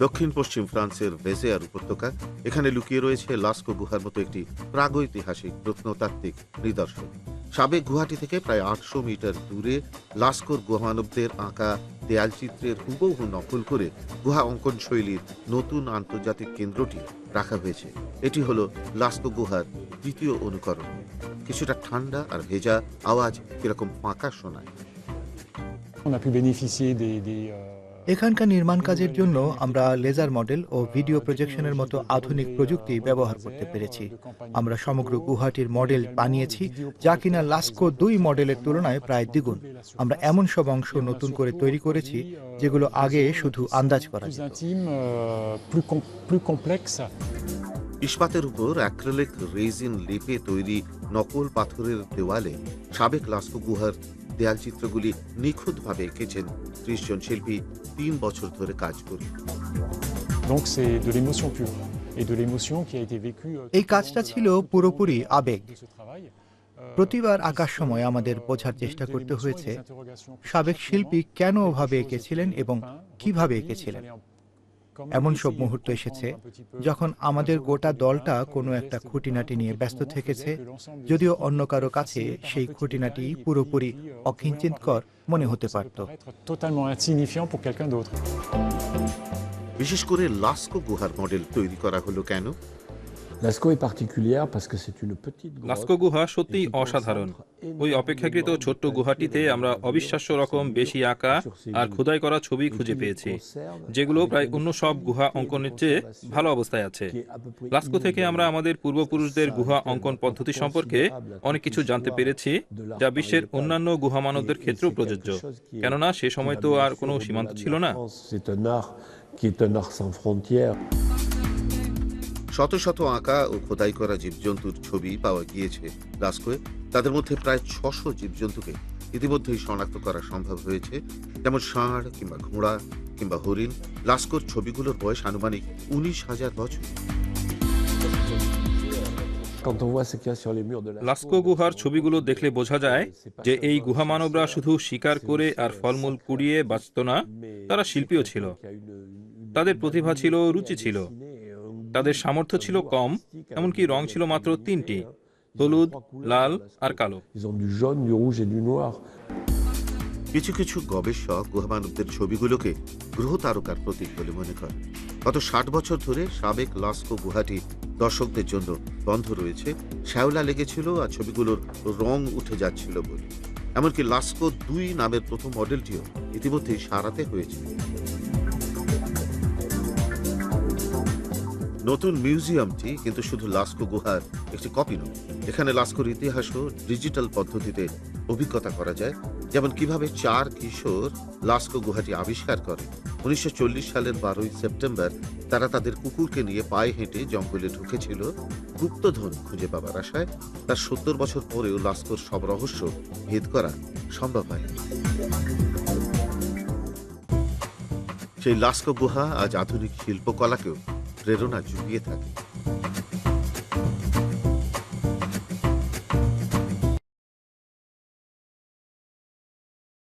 দক্ষিণ পশ্চিম ফ্রান্সের ভেজেয়ার উপত্যকা। এখানে লুকিয়ে রয়েছে লাস্কো গুহার মতো একটি প্রাগৈতিহাসিক প্রত্নতাত্ত্বিক নিদর্শন। সাবেক গুহাটি থেকে প্রায় আটশো মিটার দূরে লাস্কোর গুহামানবদের আঁকা দেয়ালচিত্রের হুবহু নকল করে গুহা অঙ্কন শৈলীর নতুন আন্তর্জাতিক কেন্দ্রটি রাখা হয়েছে। এটি হলো লাস্কো গুহার দ্বিতীয় অনুকরণ। কিছুটা ঠান্ডা আর ভেজা আওয়াজ কীরকম ফাঁকা শোনায়। On a pu bénéficier des, des, euh, এখানকার নির্মাণ কাজের জন্য আমরা লেজার মডেল ও ভিডিও প্রজেকশনের মতো আধুনিক প্রযুক্তি ব্যবহার করতে পেরেছি আমরা সমগ্র গুহাটির মডেল বানিয়েছি, যা কিনা লাস্কো দুই মডেলের তুলনায় প্রায় দ্বিগুণ আমরা এমন সব অংশ নতুন করে তৈরি করেছি, যেগুলো আগে শুধু আন্দাজ করা. ইস্পাতের উপর অ্যাক্রেলিক রেজিন লেপে তৈরি নকল পাথরের দেওয়ালে সাবেক লাস্কো গুহার দেয়ালচিত্রগুলি নিখুঁতভাবে এঁকেছেন ত্রিশজন শিল্পী তিন বছর ধরে কাজ করে। এই কাজটা ছিল পুরোপুরি আবেগ। প্রতিবার আঁকার সময় আমাদের বোঝার চেষ্টা করতে হয়েছে সাবেক শিল্পী কেন ভাবে এঁকেছিলেন এবং কীভাবে এঁকেছিলেন? এমন সব মুহূর্ত এসেছে যখন আমাদের গোটা দলটা কোনো একটা খুঁটিনাটি নিয়ে ব্যস্ত থেকেছে যদিও অন্য কারও কাছে সেই খুঁটিনাটি পুরোপুরি অকিঞ্চিতকর মনে হতে পারত। বিশেষ করে লাস্কো গুহার মডেল তৈরি করা হলো কেন? লাস্কো গুহা লাস্কো সত্যি অসাধারণ। ওই অপেক্ষাকৃত ছোট্ট গুহাটিতে আমরা অবিশ্বাস্য রকম বেশি আঁকা আর খোদাই করা ছবি খুঁজে পেয়েছি যেগুলো প্রায় অন্য সব গুহা অঙ্কনের চেয়ে ভালো অবস্থায় আছে। লাস্কো থেকে আমরা আমাদের পূর্বপুরুষদের গুহা অঙ্কন পদ্ধতি সম্পর্কে অনেক কিছু জানতে পেরেছি যা বিশ্বের অন্যান্য গুহা মানবদের ক্ষেত্রেও প্রযোজ্য। কেননা সে সময় তো আর কোনো সীমান্ত ছিল না। শত শত আঁকা ও খোদাই করা জীবজন্তুর ছবি পাওয়া গিয়েছে লাস্কোয় তাদের মধ্যে প্রায় ছশো জীবজন্তুকে ইতিমধ্যেই শনাক্ত করা সম্ভব হয়েছে। যেমন ষাঁড় কিংবা ঘোড়া কিংবা হরিণ। লাস্কোর ছবিগুলোর বয়স আনুমানিক উনিশ হাজার বছর। লাস্কো গুহার ছবিগুলো দেখলে বোঝা যায় যে এই গুহা মানবরা শুধু শিকার করে আর ফলমূল কুড়িয়ে বাঁচত না তারা শিল্পীও ছিল। তাদের প্রতিভা ছিল রুচি ছিল। তাদের সামর্থ্য ছিল কম এমনকি রং ছিল মাত্র তিনটি হলুদ লাল আর কালো. কিছু কিছু গবেষক গুহামানবদের ছবিগুলোকে গ্রহ তারকার প্রতীক বলে মনে করেন। গত ষাট বছর ধরে সাবেক লাস্কো গুহাটি দর্শকদের জন্য বন্ধ রয়েছে। শ্যাওলা লেগেছিল আর ছবিগুলোর রং উঠে যাচ্ছিল বলে। এমনকি লাস্কো দুই নামের প্রথম মডেলটিও ইতিমধ্যেই সারাতে হয়েছে। নতুন মিউজিয়ামটি কিন্তু শুধু লাস্কো গুহার একটি কপি নয়। এখানে লাস্কোর ইতিহাসও ডিজিটাল পদ্ধতিতে অভিজ্ঞতা করা যায়, যেমন কীভাবে চার কিশোর লাস্কো গুহাটি আবিষ্কার করে। উনিশশো চল্লিশ সালের বারোই সেপ্টেম্বর তারা তাদের কুকুরকে নিয়ে পায়ে হেঁটে জঙ্গলে ঢুকেছিল। গুপ্তধন খুঁজে পাবার আশায় তার সত্তর বছর পরেও লাস্কোর সব রহস্য ভেদ করা সম্ভব হয় সেই লাস্কো গুহা আজ আধুনিক শিল্পকলাকেও প্রেরণা জুগিয়ে থাকে